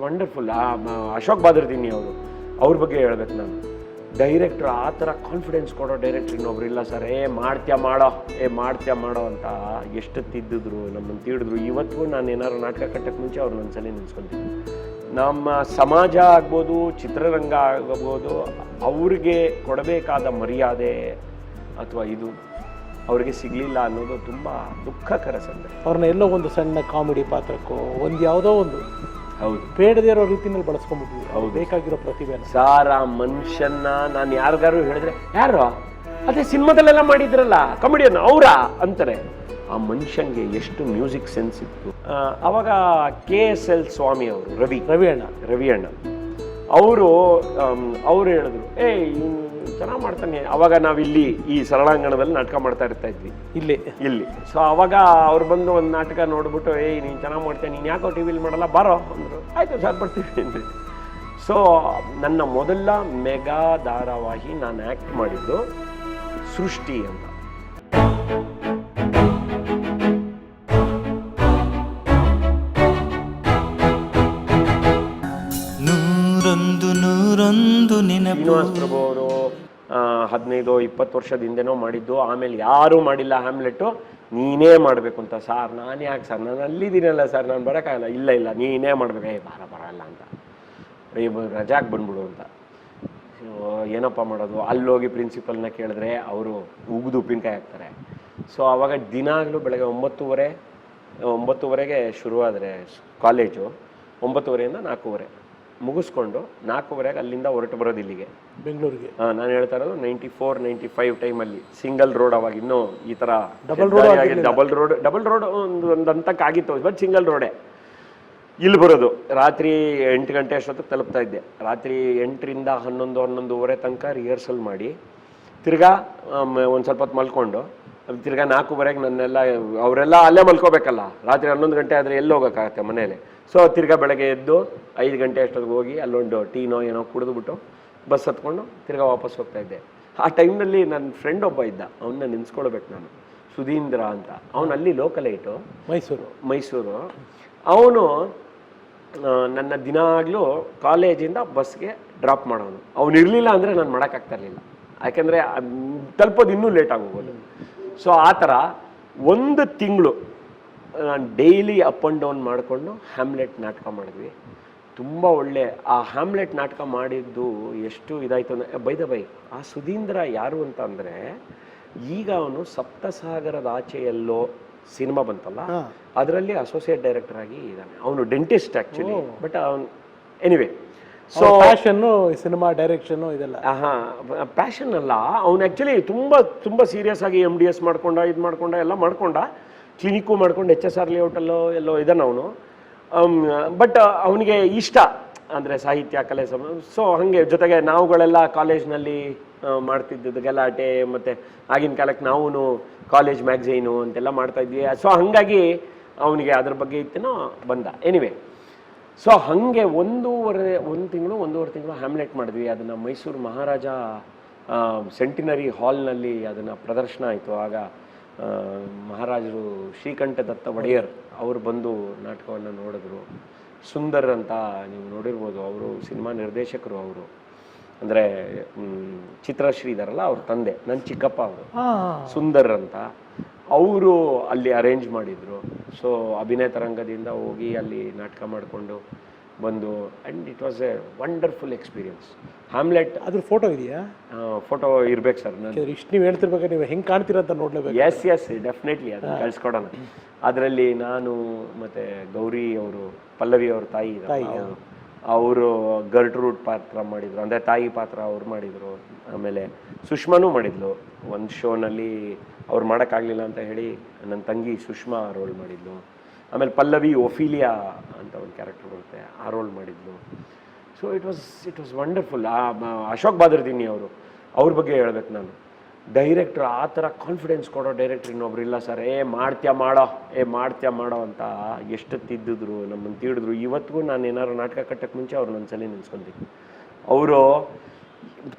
Wonderful ಆ ಅಶೋಕ್ ಬಾದರ್ದಿನಿ ಅವರು. ಅವ್ರ ಬಗ್ಗೆ ಹೇಳ್ಬೇಕು ನಾನು. ಡೈರೆಕ್ಟ್ರ್ ಆ ಥರ ಕಾನ್ಫಿಡೆನ್ಸ್ ಕೊಡೋ ಡೈರೆಕ್ಟ್ರ್ ಇನ್ನೊಬ್ರು ಇಲ್ಲ ಸರ್ ಏ, ಮಾಡ್ತ್ಯಾ ಮಾಡೋ. ಏ, ಮಾಡ್ತ್ಯಾ ಮಾಡೋ ಅಂತ ಎಷ್ಟು ತಿದ್ದಿದ್ರು ನಮ್ಮನ್ನು ತಿಳಿದ್ರು ಇವತ್ತಿಗೂ ನಾನು ಏನಾದ್ರು ನಾಟಕ ಕಟ್ಟಕ್ಕೆ ಮುಂಚೆ ಅವ್ರು ನನ್ನ ಸಲ ನಿಲ್ಸ್ಕೊತೀನಿ. ನಮ್ಮ ಸಮಾಜ ಆಗ್ಬೋದು, ಚಿತ್ರರಂಗ ಆಗ್ಬೋದು, ಅವ್ರಿಗೆ ಕೊಡಬೇಕಾದ ಮರ್ಯಾದೆ ಅಥವಾ ಇದು ಅವ್ರಿಗೆ ಸಿಗಲಿಲ್ಲ ಅನ್ನೋದು ತುಂಬ ದುಃಖಕರ ಸಂದರ್ಭ ಅವ್ರನ್ನ ಎಲ್ಲೋ ಒಂದು ಸಣ್ಣ ಕಾಮಿಡಿ ಪಾತ್ರಕ್ಕೋ, ಒಂದು ಯಾವುದೋ ಒಂದು ಹೌದು. ಬೇಡದೇ ಇರೋ ರೀತಿನಲ್ಲಿ ಬಳಸ್ಕೊಂಡ್ಬಿಟ್ಟಿದ್ವಿ ಹೌದು. ಬೇಕಾಗಿರೋ ಪ್ರತಿಭೆ ಸಾರ ಮನುಷ್ಯನ್ನ ನಾನು ಯಾರಿಗಾರು ಹೇಳಿದ್ರೆ ಯಾರು? ಅದೇ ಸಿನಿಮಾದಲ್ಲೆಲ್ಲ ಮಾಡಿದ್ರಲ್ಲ ಕಾಮಿಡಿಯನ್ ಅವರಾ? ಅಂತಾರೆ. ಆ ಮನುಷ್ಯನ್ಗೆ ಎಷ್ಟು ಮ್ಯೂಸಿಕ್ ಸೆನ್ಸ್ ಇತ್ತು. ಅವಾಗ ಕೆ ಎಸ್ ಎಲ್ ಸ್ವಾಮಿ ಅವರು ರವಿ. ರವಿ ಅಣ್ಣ ರವಿ ಅಣ್ಣ ಅವರು ಅವ್ರು ಹೇಳಿದ್ರು ಏ ಚೆನ್ನಾಗಿ ಮಾಡ್ತಾನೆ. ಅವಾಗ ನಾವಿಲ್ಲಿ ಈ ಸರಳಾಂಗಣದಲ್ಲಿ ನಾಟಕ ಮಾಡ್ತಾ ಇರ್ತಾ ಇದ್ವಿ. ಇಲ್ಲಿ. ಇಲ್ಲಿ. ಸೊ ಅವಾಗ ಅವ್ರು ಬಂದು ಒಂದು ನಾಟಕ ನೋಡ್ಬಿಟ್ಟು ಏಯ್ ನೀನು ಚೆನ್ನಾಗಿ ಮಾಡ್ತೀನಿ ನೀನು ಯಾಕೋ ಟಿ ವಿಲಿ ಮಾಡಲ್ಲ ಬಾರೋ ಅಂದರು. ಆಯಿತು ಸರ್ ಬರ್ತೀವಿ. ಅಂದ್ವಿ ಸೊ ನನ್ನ ಮೊದಲ ಮೆಗಾ ಧಾರಾವಾಹಿ ನಾನು ಆ್ಯಕ್ಟ್ ಮಾಡಿದ್ದು ಸೃಷ್ಟಿ ಅಂತ. ನೂರೊಂದು ನೂರೊಂದು ನೆನಪು. ಶ್ರೀನಿವಾಸ್ ಪ್ರಭು ಅವರು ಹದಿನೈದು, ಇಪ್ಪತ್ತು ವರ್ಷದ ಹಿಂದೆನೋ ಮಾಡಿದ್ದು, ಆಮೇಲೆ ಯಾರೂ ಮಾಡಿಲ್ಲ ಹ್ಯಾಮ್ಲೆಟ್ಟು ನೀನೇ ಮಾಡಬೇಕು ಅಂತ. ಸಾರ್, ನಾನು ಯಾಕೆ ಸರ್, ನಾನು ಅಲ್ಲಿದ್ದೀನಲ್ಲ ಸರ್, ನಾನು ಬರೋಕ್ಕಾಗಲ್ಲ. ಇಲ್ಲ ಇಲ್ಲ, ನೀನೇ ಮಾಡಬೇಕು. ಏ, ಬಾರ ಬರಲ್ಲ ಅಂತ. ಬ- ರಜಾಕ್ ಬಂದ್ಬಿಡು ಅಂತ. ಏನಪ್ಪ ಮಾಡೋದು? ಅಲ್ಲೋಗಿ ಪ್ರಿನ್ಸಿಪಲ್ನ ಕೇಳಿದ್ರೆ ಅವರು ಉಗಿದು ಉಪ್ಪಿನಕಾಯಿ ಹಾಕ್ತಾರೆ. ಸೊ ಆವಾಗ ದಿನಾಗಲೂ ಬೆಳಗ್ಗೆ ಒಂಬತ್ತುವರೆ, ಒಂಬತ್ತುವರೆಗೆ ಶುರುವಾದರೆ ಕಾಲೇಜು ಒಂಬತ್ತುವರೆಯಿಂದ ನಾಲ್ಕೂವರೆ. ಮುಗಿಸ್ಕೊಂಡು ನಾಲ್ಕೂವರೆಗೆ ಅಲ್ಲಿಂದ ಹೊರಟು ಬರೋದು ಇಲ್ಲಿಗೆ. ಬೆಂಗಳೂರಿಗೆ. ನಾನು ಹೇಳ್ತಾ ಇರೋದು ನೈಂಟಿ ಫೋರ್ ನೈಂಟಿ ಫೈವ್ ಟೈಮಲ್ಲಿ ಸಿಂಗಲ್ ರೋಡ್ ಅವಾಗ ಇನ್ನೂ ಈ ಥರ double road. Double road double road ಒಂದು ಒಂದು ಹಂತಕ್ಕೆ ಆಗಿತ್ತು ಬಟ್ ಸಿಂಗಲ್ ರೋಡೇ ಇಲ್ಲಿ ಬರೋದು. ರಾತ್ರಿ ಎಂಟು ಗಂಟೆ ಅಷ್ಟೊತ್ತಿಗೆ ತಲುಪ್ತಾ ಇದ್ದೆ. ರಾತ್ರಿ ಎಂಟರಿಂದ ಹನ್ನೊಂದು ಹನ್ನೊಂದುವರೆ ತನಕ ರಿಹರ್ಸಲ್ ಮಾಡಿ ತಿರ್ಗಾ ಒಂದು ಸ್ವಲ್ಪ ಹೊತ್ತು ಮಲ್ಕೊಂಡು ತಿರ್ಗಾ ನಾಲ್ಕೂವರೆಗೆ ನನ್ನೆಲ್ಲ ಅವರೆಲ್ಲ ಅಲ್ಲೇ ಮಲ್ಕೋಬೇಕಲ್ಲ. ರಾತ್ರಿ ಹನ್ನೊಂದು ಗಂಟೆ ಆದರೆ ಎಲ್ಲಿ ಹೋಗೋಕ್ಕಾಗತ್ತೆ ಮನೇಲಿ ಸೊ ತಿರ್ಗಾ ಬೆಳಗ್ಗೆ ಎದ್ದು ಐದು ಗಂಟೆ ಅಷ್ಟೊತ್ತಿಗೆ ಹೋಗಿ ಅಲ್ಲೊಂದು ಟೀನೋ ಏನೋ ಕುಡಿದ್ಬಿಟ್ಟು ಬಸ್ ಹತ್ಕೊಂಡು ತಿರ್ಗಾ ವಾಪಸ್ ಹೋಗ್ತಾ ಇದ್ದೆ. ಆ ಟೈಮ್ನಲ್ಲಿ ನನ್ನ ಫ್ರೆಂಡ್ ಒಬ್ಬ ಇದ್ದ. ಅವನ್ನ ನೆನ್ಸ್ಕೊಳ್ಬೇಕು ನಾನು. ಸುಧೀಂದ್ರ ಅಂತ. ಅವನು ಅಲ್ಲಿ ಲೋಕಲ್ ಐಟು ಮೈಸೂರು. ಮೈಸೂರು. ಅವನು ನನ್ನ ದಿನಾಗಲೂ ಕಾಲೇಜಿಂದ ಬಸ್ಗೆ ಡ್ರಾಪ್ ಮಾಡೋನು. ಅವನು ಇರಲಿಲ್ಲ ಅಂದರೆ ನಾನು ಮಾಡೋಕ್ಕಾಗ್ತಾ ಇರಲಿಲ್ಲ. ಯಾಕೆಂದರೆ ತಲುಪೋದು ಇನ್ನೂ ಲೇಟ್ ಆಗೋಗೋದು ಸೊ ಆ ಥರ ಒಂದು ತಿಂಗಳು ನಾನು ಡೈಲಿ ಅಪ್ ಆ್ಯಂಡ್ ಡೌನ್ ಮಾಡಿಕೊಂಡು ಹ್ಯಾಮ್ಲೆಟ್ ನಾಟಕ ಮಾಡಿದ್ವಿ. ತುಂಬ ಒಳ್ಳೆ ಆ ಹ್ಯಾಮ್ಲೆಟ್ ನಾಟಕ ಮಾಡಿದ್ದು ಎಷ್ಟು ಇದಾಯಿತು ಅಂದರೆ ಬೈದ ಬೈ ಆ ಸುಧೀಂದ್ರ ಯಾರು ಅಂತ ಅಂದರೆ ಈಗ ಅವನು ಸಪ್ತಸಾಗರದ ಆಚೆಯಲ್ಲೋ ಸಿನಿಮಾ ಬಂತಲ್ಲ ಅದರಲ್ಲಿ ಅಸೋಸಿಯೇಟ್ ಡೈರೆಕ್ಟರ್ ಆಗಿ ಇದ್ದಾನೆ. ಅವನು ಡೆಂಟಿಸ್ಟ್ ಆ್ಯಕ್ಚುಲಿ ಬಟ್ ಅವನು ಎನಿವೆ ಸೊ ಫ್ಯಾಷನ್ನು ಸಿನಿಮಾ ಡೈರೆಕ್ಷನ್ನು ಇದೆಲ್ಲ. ಹಾಂ ಪ್ಯಾಷನ್ ಅಲ್ಲ. ಅವ್ನು ಆ್ಯಕ್ಚುಲಿ ತುಂಬ ತುಂಬ ಸೀರಿಯಸ್ ಆಗಿ ಎಂ ಡಿ ಎಸ್ ಮಾಡ್ಕೊಂಡ ಇದು ಮಾಡ್ಕೊಂಡ ಎಲ್ಲ ಮಾಡ್ಕೊಂಡ ಕ್ಲಿನಿಕ್ಕು ಮಾಡ್ಕೊಂಡು ಎಚ್ ಎಸ್ ಆರ್ ಲೇಔಟಲ್ಲೋ ಎಲ್ಲೋ ಇದ್ದಾನೆ ಅವನು. ಬಟ್ ಅವನಿಗೆ ಇಷ್ಟ ಅಂದರೆ ಸಾಹಿತ್ಯ, ಕಲೆ ಸಮ ಸೊ ಹಾಗೆ ಜೊತೆಗೆ ನಾವುಗಳೆಲ್ಲ ಕಾಲೇಜ್ನಲ್ಲಿ ಮಾಡ್ತಿದ್ದದ್ದು ಗಲಾಟೆ ಮತ್ತು ಆಗಿನ ಕಾಲಕ್ಕೆ ನಾವು ಕಾಲೇಜ್ ಮ್ಯಾಗ್ಝೈನು ಅಂತೆಲ್ಲ ಮಾಡ್ತಾ ಇದ್ವಿ. ಸೊ ಹಾಗಾಗಿ ಅವನಿಗೆ ಅದ್ರ ಬಗ್ಗೆ ಇತ್ತೇನೋ ಬಂದ. ಎನಿವೆ ಸೊ ಹಾಗೆ ಒಂದೂವರೆ, ಒಂದು ತಿಂಗಳು, ಒಂದೂವರೆ ತಿಂಗಳು ಹ್ಯಾಮ್ಲೆಟ್ ಮಾಡಿದ್ವಿ. ಅದನ್ನು ಮೈಸೂರು ಮಹಾರಾಜ ಸೆಂಟಿನರಿ ಹಾಲ್ನಲ್ಲಿ ಅದನ್ನು ಪ್ರದರ್ಶನ ಆಯಿತು. ಆಗ ಮಹಾರಾಜರು ಶ್ರೀಕಂಠ ದತ್ತ ಒಡೆಯರ್ ಅವರು ಬಂದು ನಾಟಕವನ್ನು ನೋಡಿದ್ರು. ಸುಂದರ್ ಅಂತ ನೀವು ನೋಡಿರ್ಬೋದು ಅವರು ಸಿನಿಮಾ ನಿರ್ದೇಶಕರು ಅವರು. ಅಂದರೆ ಚಿತ್ರಶ್ರೀ ಇದಾರಲ್ಲ ಅವ್ರ ತಂದೆ ನನ್ನ ಚಿಕ್ಕಪ್ಪ ಅವರು. ಸುಂದರ್ ಅಂತ. ಅವರು ಅಲ್ಲಿ ಅರೇಂಜ್ ಮಾಡಿದರು. ಸೊ ಅಭಿನಯ ತರಂಗದಿಂದ ಹೋಗಿ ಅಲ್ಲಿ ನಾಟಕ ಮಾಡಿಕೊಂಡು ಬಂದು and it was a wonderful experience Hamlet ಅದ್ರ ಫೋಟೋ ಇದೆಯಾ? ಫೋಟೋ ಇರ್ಬೇಕು ಸರ್. ನಾನು ಇಷ್ಟು ನೀವು ಹೇಳ್ತಿರ್ಬೇಕು ನೀವು ಹೆಂಗೆ ಕಾಣ್ತೀರ ಅಂತ ನೋಡ್ಲೇಬೇಕು. ಎಸ್ ಎಸ್ ಡೆಫಿನೆಟ್ಲಿ ಅದು ಕಳ್ಸ್ಕೊಡೋಣ. ಅದರಲ್ಲಿ ನಾನು ಮತ್ತೆ ಗೌರಿ ಅವರು ಪಲ್ಲವಿ ಅವ್ರ ತಾಯಿ ಅವರು. ಗರ್ಟ್ರೂಟ್ ಪಾತ್ರ ಮಾಡಿದ್ರು ಅಂದರೆ ತಾಯಿ ಪಾತ್ರ ಅವ್ರು ಮಾಡಿದ್ರು. ಆಮೇಲೆ ಸುಷ್ಮಾನೂ ಮಾಡಿದ್ಲು. ಒಂದು ಶೋನಲ್ಲಿ ಅವ್ರು ಮಾಡೋಕ್ಕಾಗಲಿಲ್ಲ ಅಂತ ಹೇಳಿ ನನ್ನ ತಂಗಿ ಸುಷ್ಮಾ ರೋಲ್ ಮಾಡಿದ್ಲು. ಆಮೇಲೆ ಪಲ್ಲವಿ ಒಫೀಲಿಯಾ ಅಂತ ಒಂದು ಕ್ಯಾರೆಕ್ಟರ್ ಬರುತ್ತೆ ಆ ರೋಲ್ ಮಾಡಿದ್ಲು. So it was it was wonderful ಆ ಅಶೋಕ್ ಬಾದರ್ದಿನಿ ಅವರು, ಅವ್ರ ಬಗ್ಗೆ ಹೇಳ್ಬೇಕು ನಾನು. ಡೈರೆಕ್ಟ್ರ್ ಆ ಥರ ಕಾನ್ಫಿಡೆನ್ಸ್ ಕೊಡೋ ಡೈರೆಕ್ಟ್ರ್ ಇನ್ನೊಬ್ರು ಇಲ್ಲ ಸರ್ ಏ, ಮಾಡ್ತ್ಯಾ ಮಾಡೋ, ಏ, ಮಾಡ್ತ್ಯಾ ಮಾಡೋ ಅಂತ ಎಷ್ಟು ತಿದ್ದಿದ್ರು, ನಮ್ಮನ್ನು ತಿಳಿದ್ರು ಇವತ್ತಿಗೂ ನಾನು ಏನಾದ್ರು ನಾಟಕ ಕಟ್ಟಕ್ಕೆ ಮುಂಚೆ ಅವ್ರು ನನ್ನ ಸಲ ನಿಲ್ಸ್ಕೊಂತೀನಿ. ಅವರು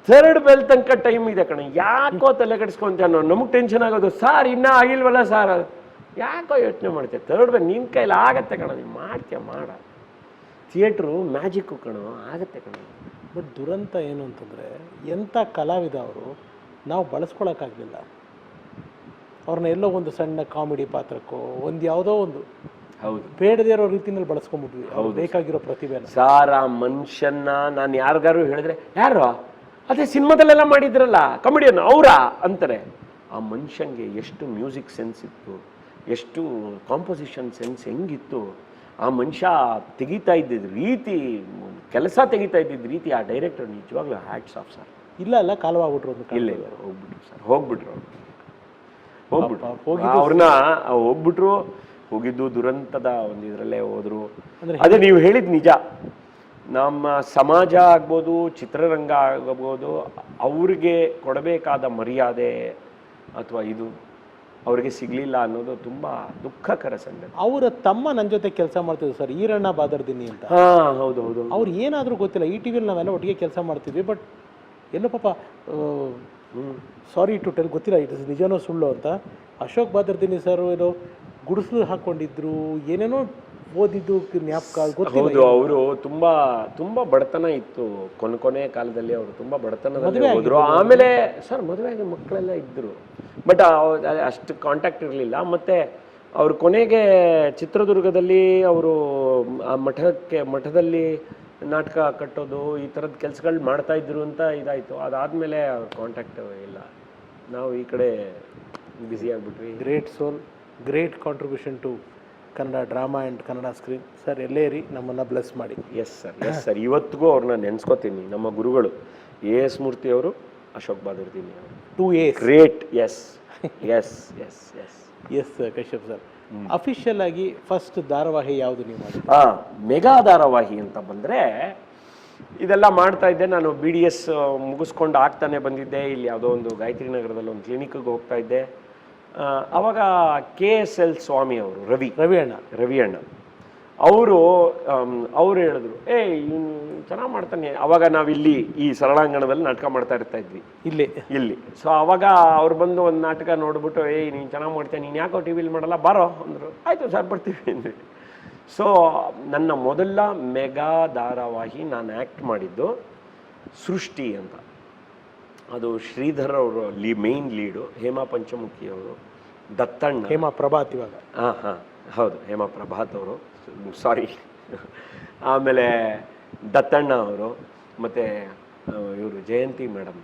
ಥರ್ಡ್ ಬೆಲ್ ತನಕ ಟೈಮ್ ಇದೆ ಕಣ. ಯಾಕೋ ತಲೆ ಕೆಡಿಸ್ಕೊಂತ ಅನ್ನೋ, ನಮಗೆ ಟೆನ್ಷನ್ ಆಗೋದು. ಸಾರ್ ಇನ್ನೂ ಆಗಿಲ್ವಲ್ಲ ಸಾರ್ ಯಾಕೋ ಯೋಚನೆ ಮಾಡ್ತೀಯ? ಥರ್ಡ್ ಬೆಲ್ ನಿನ್ನ ಕೈಲಿ ಆಗತ್ತೆ ಕಣ. ನೀನು ಮಾಡ್ತೀಯ? ಮಾಡ. ಥಿಯೇಟ್ರು ಮ್ಯಾಜಿಕ್ಕು ಕಣೋ ಆಗುತ್ತೆ ಕಣೋ. ಬಟ್ ದುರಂತ ಏನು ಅಂತಂದರೆ ಎಂಥ ಕಲಾವಿದ ಅವರು ನಾವು ಬಳಸ್ಕೊಳಕ್ಕಾಗಲಿಲ್ಲ. ಅವ್ರನ್ನ ಎಲ್ಲೋ ಒಂದು ಸಣ್ಣ ಕಾಮಿಡಿ ಪಾತ್ರಕ್ಕೋ ಒಂದು ಯಾವುದೋ ಒಂದು ಹೌದು. ಬೇಡದೇ ಇರೋ ರೀತಿಯಲ್ಲಿ ಬಳಸ್ಕೊಂಡ್ಬಿಟ್ವಿ ಅವ್ರು ಬೇಕಾಗಿರೋ ಪ್ರತಿಭೆ ಸಾರ ಮನುಷ್ಯನ್ನ ನಾನು ಯಾರಿಗಾರು ಹೇಳಿದ್ರೆ ಯಾರು? ಅದೇ ಸಿನಿಮಾದಲ್ಲೆಲ್ಲ ಮಾಡಿದ್ರಲ್ಲ ಕಾಮಿಡಿಯನ್ ಅವರಾ? ಅಂತಾರೆ. ಆ ಮನುಷ್ಯಂಗೆ ಎಷ್ಟು ಮ್ಯೂಸಿಕ್ ಸೆನ್ಸ್ ಇತ್ತು ಎಷ್ಟು ಕಾಂಪೋಸಿಷನ್ ಸೆನ್ಸ್ ಹೆಂಗಿತ್ತು ಆ ಮನುಷ್ಯ ತೆಗಿತಾ ಇದ್ದಿದ್ದ ರೀತಿ ಕೆಲಸ ತೆಗಿತಾ ಇದ್ದಿದ್ದ ರೀತಿ ಆ ಡೈರೆಕ್ಟರ್ ನಿಜವಾಗ್ಲೂ ಹ್ಯಾಟ್ಸ್ ಆಫ್ ಸರ್ ಇಲ್ಲ ಅಲ್ಲ ಕಾಲವಾಗ್ಬಿಟ್ರು ಅಂತ ಇಲ್ಲ ಇಲ್ಲ ಹೋಗ್ಬಿಟ್ರು ಸರ್ ಹೋಗ್ಬಿಟ್ರು ಅವ್ರು. ಹೋಗ್ಬಿಟ್ರು. ಅವ್ರನ್ನ ಹೋಗ್ಬಿಟ್ರು ಹೋಗಿದ್ದು ದುರಂತದ ಒಂದು ಇದರಲ್ಲೇ ಹೋದ್ರು. ಅದೇ ನೀವು ಹೇಳಿದ ನಿಜ. ನಮ್ಮ ಸಮಾಜ ಆಗ್ಬೋದು ಚಿತ್ರರಂಗ ಆಗಬಹುದು ಅವ್ರಿಗೆ ಕೊಡಬೇಕಾದ ಮರ್ಯಾದೆ ಅಥವಾ ಇದು ಅವ್ರಿಗೆ ಸಿಗ್ಲಿಲ್ಲ ಅನ್ನೋದು ತುಂಬಾ ದುಃಖಕರ ಸಂಗತಿ. ಅವರ ತಮ್ಮ ನನ್ನ ಜೊತೆ ಕೆಲಸ ಮಾಡ್ತಿದ್ರು ಸರ್ ಈರಣ್ಣ ಬಾದರ್ದಿನಿ ಅಂತ. ಹಾ ಹೌದು ಹೌದು ಅವ್ರು ಏನಾದರೂ ಗೊತ್ತಿಲ್ಲ ಈ ಟಿ ವಿಲಿ ನಾವೆಲ್ಲ ಒಟ್ಟಿಗೆ ಕೆಲಸ ಮಾಡ್ತಿದ್ವಿ ಬಟ್ ಎಲ್ಲೋ ಪಾಪ ಸಾರಿ ಟು ಟೆಲ್ ಗೊತ್ತಿಲ್ಲ ಇಟ್ ಇಸ್ ನಿಜನೋ ಸುಳ್ಳು ಅಂತ. ಅಶೋಕ್ ಬಾದರ್ದಿನಿ ಸರ್ ಏನೋ ಗುಡಿಸಲು ಹಾಕೊಂಡಿದ್ರು ಏನೇನೋ ಓದಿದ್ದು ಜ್ಞಾಪಕ ಗೊತ್ತಿಲ್ಲ ಹೌದು ಅವರು ತುಂಬಾ ತುಂಬಾ ಬಡತನ ಇತ್ತು. ಕೊನೆ ಕೊನೆ ಕಾಲದಲ್ಲಿ ಅವರು ತುಂಬಾ ಬಡತನದಲ್ಲಿ ಹೋದ್ರು. ಆಮೇಲೆ ಸರ್ ಮದುವೆ ಆಗಿ ಮಕ್ಕಳೆಲ್ಲ ಇದ್ರು. ಬಟ್ ಅಷ್ಟು ಕಾಂಟ್ಯಾಕ್ಟ್ ಇರಲಿಲ್ಲ. ಮತ್ತೆ ಅವರು ಕೊನೆಗೆ ಚಿತ್ರದುರ್ಗದಲ್ಲಿ ಅವರು ಆ ಮಠಕ್ಕೆ ಮಠದಲ್ಲಿ ನಾಟಕ ಕಟ್ಟೋದು ಈ ಥರದ ಕೆಲಸಗಳು ಮಾಡ್ತಾ ಇದ್ರು ಅಂತ ಇದಾಯ್ತು. ಅದಾದ್ಮೇಲೆ ಅವ್ರ ಕಾಂಟ್ಯಾಕ್ಟ್ ಇಲ್ಲ. ನಾವು ಈ ಕಡೆ busy ಆಗ್ಬಿಟ್ವಿ. Great soul great contribution to Kannada drama and Kannada screen. Sir ಎಲ್ಲೇ ಇರಿ ನಮ್ಮನ್ನು ಬ್ಲೆಸ್ ಮಾಡಿ. ಎಸ್ ಸರ್ ಎಸ್ ಸರ್ ಇವತ್ತಿಗೂ ಅವ್ರನ್ನ ನೆನೆಸ್ಕೋತೀನಿ. ನಮ್ಮ ಗುರುಗಳು ಎ ಎಸ್ ಮೂರ್ತಿ ಅವರು ಅಶೋಕ್ ಬಾದರ್ದಿನಿ ಅವರು. To a great S S S S S Kashyap sir official ಆಗಿ ಫಸ್ಟ್ ಧಾರಾವಾಹಿ ಯಾವುದು ನೀವು ಹಾಂ ಮೆಗಾ ಧಾರಾವಾಹಿ ಅಂತ ಬಂದರೆ ಇದೆಲ್ಲ ಮಾಡ್ತಾ ಇದ್ದೆ. ನಾನು ಬಿ ಡಿ ಎಸ್ ಮುಗಿಸ್ಕೊಂಡು ಆಗ್ತಾನೆ ಬಂದಿದ್ದೆ. ಇಲ್ಲಿ ಯಾವುದೋ ಒಂದು ಗಾಯತ್ರಿ ನಗರದಲ್ಲಿ ಒಂದು ಕ್ಲಿನಿಕ್ಗೆ ಹೋಗ್ತಾ ಇದ್ದೆ. ಅವಾಗ ಕೆ ಎಸ್ ಎಲ್ ಸ್ವಾಮಿ ಅವರು ರವಿ. ರವಿ ಅಣ್ಣ ರವಿ ಅಣ್ಣ ಅವರು ಅವ್ರು ಹೇಳಿದ್ರು ಏ ಇವನು ಚೆನ್ನಾಗಿ ಮಾಡ್ತಾನೆ. ಅವಾಗ ನಾವಿಲ್ಲಿ ಈ ಸರಳಾಂಗಣದಲ್ಲಿ ನಾಟಕ ಮಾಡ್ತಾ ಇರ್ತಾ ಇದ್ವಿ. ಇಲ್ಲಿ. ಇಲ್ಲಿ. ಸೊ ಅವಾಗ ಅವ್ರು ಬಂದು ಒಂದು ನಾಟಕ ನೋಡ್ಬಿಟ್ಟು ಏಯ್ ನೀನು ಚೆನ್ನಾಗಿ ಮಾಡ್ತೀನಿ ನೀನು ಯಾಕೋ ಟಿ ವಿಲಿ ಮಾಡಲ್ಲ ಬಾರೋ ಅಂದರು. ಆಯಿತು ಸರ್ ಬರ್ತೀವಿ ಅಂದ್ವಿ. ಸೊ ನನ್ನ ಮೊದಲ ಮೆಗಾ ಧಾರಾವಾಹಿ ನಾನು ಆ್ಯಕ್ಟ್ ಮಾಡಿದ್ದು ಸೃಷ್ಟಿ ಅಂತ. ಅದು ಶ್ರೀಧರ್ ಅವರು ಲೀ ಮೇನ್ ಲೀಡು ಹೇಮಾ ಪಂಚಮುಖಿ ಅವರು ದತ್ತಣ್ಣ. ಹೇಮಾ ಪ್ರಭಾತ್ ಇವಾಗ. ಹಾಂ ಹಾಂ ಹೌದು ಹೇಮಾ ಪ್ರಭಾತ್ ಅವರು. ಸಾರಿ ಆಮೇಲೆ ದತ್ತಣ್ಣ ಅವರು ಮತ್ತು ಇವರು ಜಯಂತಿ ಮೇಡಮ್.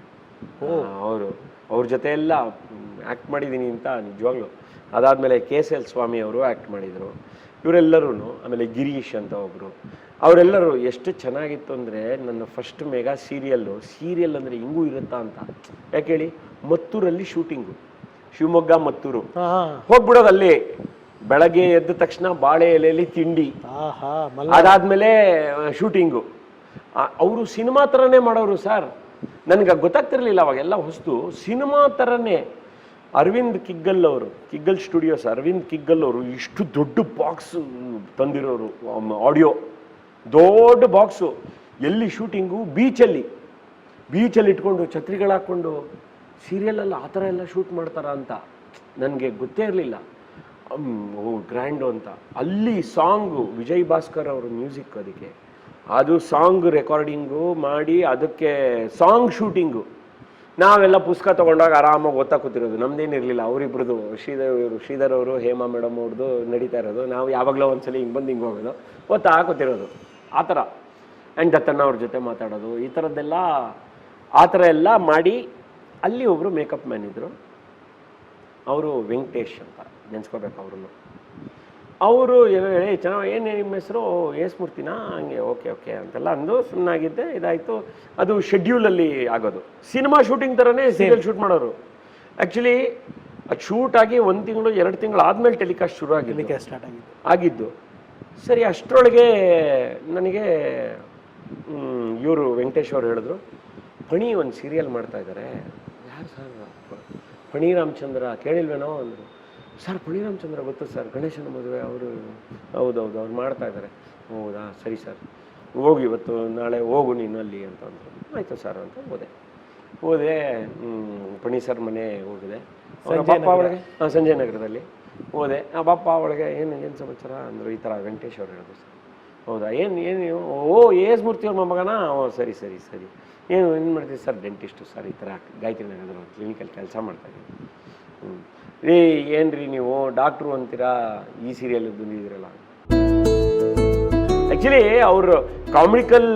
ಅವರು ಅವ್ರ ಜೊತೆ ಎಲ್ಲ ಆ್ಯಕ್ಟ್ ಮಾಡಿದ್ದೀನಿ ಅಂತ ನಿಜವಾಗ್ಲೂ. ಅದಾದಮೇಲೆ ಕೆ ಎಸ್ ಎಲ್ ಸ್ವಾಮಿ ಅವರು ಆ್ಯಕ್ಟ್ ಮಾಡಿದರು. ಇವರೆಲ್ಲರೂ ಆಮೇಲೆ ಗಿರೀಶ್ ಅಂತ ಒಬ್ಬರು ಅವರೆಲ್ಲರೂ ಎಷ್ಟು ಚೆನ್ನಾಗಿತ್ತು ಅಂದರೆ ನನ್ನ ಫಸ್ಟ್ ಮೆಗಾ ಸೀರಿಯಲ್ಲು ಸೀರಿಯಲ್ ಅಂದರೆ ಹಿಂಗೂ ಇರುತ್ತಾ ಅಂತ. ಯಾಕೆ ಹೇಳಿ? ಮತ್ತೂರಲ್ಲಿ ಶೂಟಿಂಗು ಶಿವಮೊಗ್ಗ ಮತ್ತೂರು. ಹೋಗ್ಬಿಡೋದು ಅಲ್ಲಿ ಬೆಳಗ್ಗೆ ಎದ್ದ ತಕ್ಷಣ ಬಾಳೆ ಎಲೆಯಲ್ಲಿ ತಿಂಡಿ. ಅದಾದ್ಮೇಲೆ ಶೂಟಿಂಗು ಅವರು ಸಿನಿಮಾ ಥರನೇ ಮಾಡೋರು ಸರ್. ನನಗೆ ಗೊತ್ತಾಗ್ತಿರ್ಲಿಲ್ಲ ಅವಾಗೆಲ್ಲ ಹೊಸ್ತು. ಸಿನಿಮಾ ಥರನೇ ಅರವಿಂದ್ ಕಿಗ್ಗಲ್ ಅವರು, ಕಿಗ್ಗಲ್ ಸ್ಟುಡಿಯೋಸ್ ಅರವಿಂದ್ ಕಿಗ್ಗಲ್ ಅವರು ಇಷ್ಟು ದೊಡ್ಡ ಬಾಕ್ಸ್ ತಂದಿರೋರು ಆಡಿಯೋ ದೊಡ್ಡ ಬಾಕ್ಸು ಎಲ್ಲಿ ಶೂಟಿಂಗು ಬೀಚಲ್ಲಿ ಬೀಚಲ್ಲಿ ಇಟ್ಕೊಂಡು, ಛತ್ರಿಗಳು ಹಾಕ್ಕೊಂಡು ಸೀರಿಯಲಲ್ಲಿ ಆ ಥರ ಎಲ್ಲ ಶೂಟ್ ಮಾಡ್ತಾರ ಅಂತ ನನಗೆ ಗೊತ್ತೇ ಇರಲಿಲ್ಲ. ಓ ಗ್ರ್ಯಾಂಡು ಅಂತ. ಅಲ್ಲಿ ಸಾಂಗು ವಿಜಯ್ ಭಾಸ್ಕರ್ ಅವರು ಮ್ಯೂಸಿಕ್ ಅದಕ್ಕೆ. ಅದು ಸಾಂಗ್ ರೆಕಾರ್ಡಿಂಗು ಮಾಡಿ ಅದಕ್ಕೆ ಸಾಂಗ್ ಶೂಟಿಂಗು ನಾವೆಲ್ಲ ಪುಸ್ತಕ ತೊಗೊಂಡಾಗ ಆರಾಮಾಗಿ ಓದ್ತಾ ಕೂತಿರೋದು. ನಮ್ದೇನಿರಲಿಲ್ಲ. ಅವರಿಬ್ರದ್ದು ಶ್ರೀಧರ್ ಇವರು ಶ್ರೀಧರ್ ಅವರು, ಹೇಮಾ ಮೇಡಮ್ ಅವ್ರದ್ದು ನಡೀತಾ ಇರೋದು. ನಾವು ಯಾವಾಗಲೂ ಒಂದ್ಸಲಿ ಹಿಂಗೆ ಬಂದು ಹಿಂಗೆ ಹೋಗೋದು. ಓದ್ತಾ ಕೂತಿರೋದು. ಆ ಥರ. ಆ್ಯಂಡ್ ದತ್ತಣ್ಣ ಅವ್ರ ಜೊತೆ ಮಾತಾಡೋದು. ಈ ಥರದ್ದೆಲ್ಲ, ಆ ಥರ ಎಲ್ಲ ಮಾಡಿ ಅಲ್ಲಿ ಒಬ್ಬರು ಮೇಕಪ್ ಮ್ಯಾನ್ ಇದ್ದರು ಅವರು ವೆಂಕಟೇಶ್ ಅಂತ. ನೆನ್ಸ್ಕೋಬೇಕು ಅವ್ರನ್ನು. ಅವರು ಹೇಳಿ ಚೆನ್ನಾಗಿ ಏನು ನಿಮ್ಮ ಹೆಸರು? ಏಸ್ ಮೂರ್ತಿನಾ ಹಂಗೆ ಓಕೆ ಓಕೆ ಅಂತೆಲ್ಲ ಅಂದು ಸುಮ್ಮನಾಗಿದ್ದೆ ಇದಾಯಿತು. ಅದು ಶೆಡ್ಯೂಲಲ್ಲಿ ಆಗೋದು. ಸಿನಿಮಾ ಶೂಟಿಂಗ್ ಥರನೇ ಸೀರಿಯಲ್ ಶೂಟ್ ಮಾಡೋರು. ಆ್ಯಕ್ಚುಲಿ ಅದು ಶೂಟ್ ಆಗಿ ಒಂದು ತಿಂಗಳು ಎರಡು ತಿಂಗಳು ಆದಮೇಲೆ ಟೆಲಿಕಾಸ್ಟ್ ಶುರು ಆಗಿದ್ದು. ಸ್ಟಾರ್ಟ್ ಆಗಿದ್ದು. ಆಗಿದ್ದು. ಸರಿ ಅಷ್ಟರೊಳಗೆ ನನಗೆ ಇವರು ವೆಂಕಟೇಶ್ ಅವರು ಹೇಳಿದ್ರು ಫಣಿ ಒಂದು ಸೀರಿಯಲ್ ಮಾಡ್ತಾ ಇದ್ದಾರೆ ಯಾರು ಸರ್? ಫಣಿ ರಾಮಚಂದ್ರ ಕೇಳಿಲ್ವೇನೋ? ಅಂದರು. ಸರ್ ಪುಣಿರಾಮಚಂದ್ರ ಗೊತ್ತು ಸರ್? ಗಣೇಶನ ಮದುವೆ ಅವರು ಹೌದೌದು ಅವ್ರು ಮಾಡ್ತಾ ಇದ್ದಾರೆ ಹೌದಾ? ಸರಿ ಸರ್. ಹೋಗು ಇವತ್ತು ನಾಳೆ ಹೋಗು ನೀನು ಅಲ್ಲಿ ಅಂತ ಅಂದರು. ಆಯಿತು ಸರ್ ಅಂತ ಹೋದೆ. ಹೋದೆ ಪಣಿ ಸರ್ ಮನೆ ಹೋಗಿದೆ. ಬಾಪ್ಪ ಒಳಗೆ ಹಾಂ ಸಂಜಯ್ ನಗರದಲ್ಲಿ. ಹೋದೆ. ಆ ಬಾಪ್ಪ ಒಳಗೆ ಏನು ಏನು ಸಮಾಚಾರ? ಅಂದರು ಈ ಥರ ವೆಂಕಟೇಶ್ ಅವ್ರು ಹೇಳಿದ್ರು ಸರ್. ಹೌದಾ? ಏನು ಏನು ಓ ಎಸ್ ಮೂರ್ತಿ ಅವ್ರ ಮೊಮ್ಮಗನ ಓ ಸರಿ ಸರಿ ಸರಿ. ಏನು ಏನು ಮಾಡ್ತೀವಿ ಸರ್? ಡೆಂಟಿಸ್ಟು ಸರ್ ಈ ಥರ ಗಾಯತ್ರಿ ನಗರದ ಕ್ಲಿನಿಕಲ್ಲಿ ಕೆಲಸ ಮಾಡ್ತಾಯಿದ್ದೀನಿ ಹ್ಞೂ ರೀ ಏನ್ರಿ ರೀ ನೀವು? ಡಾಕ್ಟ್ರು ಅಂತೀರಾ? ಈ ಸೀರಿಯಲ್ ಬಂದಿದ್ದೀರಲ್ಲ. ಆ್ಯಕ್ಚುಲಿ ಅವರು ಕಾಮಿಡಿಕಲ್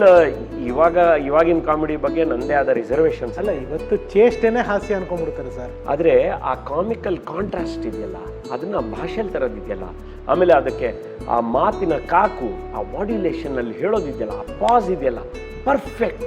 ಇವಾಗ ಇವಾಗಿನ ಕಾಮಿಡಿ ಬಗ್ಗೆ ನಂದೇ ಆದ ರಿಸರ್ವೇಶನ್ಸ್ ಅಲ್ಲ ಇವತ್ತು ಚೇಷ್ಟೆನೇ ಹಾಸ್ಯ ಅನ್ಕೊಂಡ್ಬಿಡ್ತಾರೆ ಸರ್. ಆದರೆ ಆ ಕಾಮಿಕಲ್ ಕಾಂಟ್ರಾಸ್ಟ್ ಇದೆಯಲ್ಲ ಅದನ್ನು ಭಾಷೆಯಲ್ಲಿ ತರೋದಿದೆಯಲ್ಲ ಆಮೇಲೆ ಅದಕ್ಕೆ ಆ ಮಾತಿನ ಕಾಕು ಆ ಮಾಡ್ಯುಲೇಷನಲ್ಲಿ ಹೇಳೋದಿದೆಯಲ್ಲ ಆ ಪಾಸ್ ಇದೆಯಲ್ಲ ಪರ್ಫೆಕ್ಟ್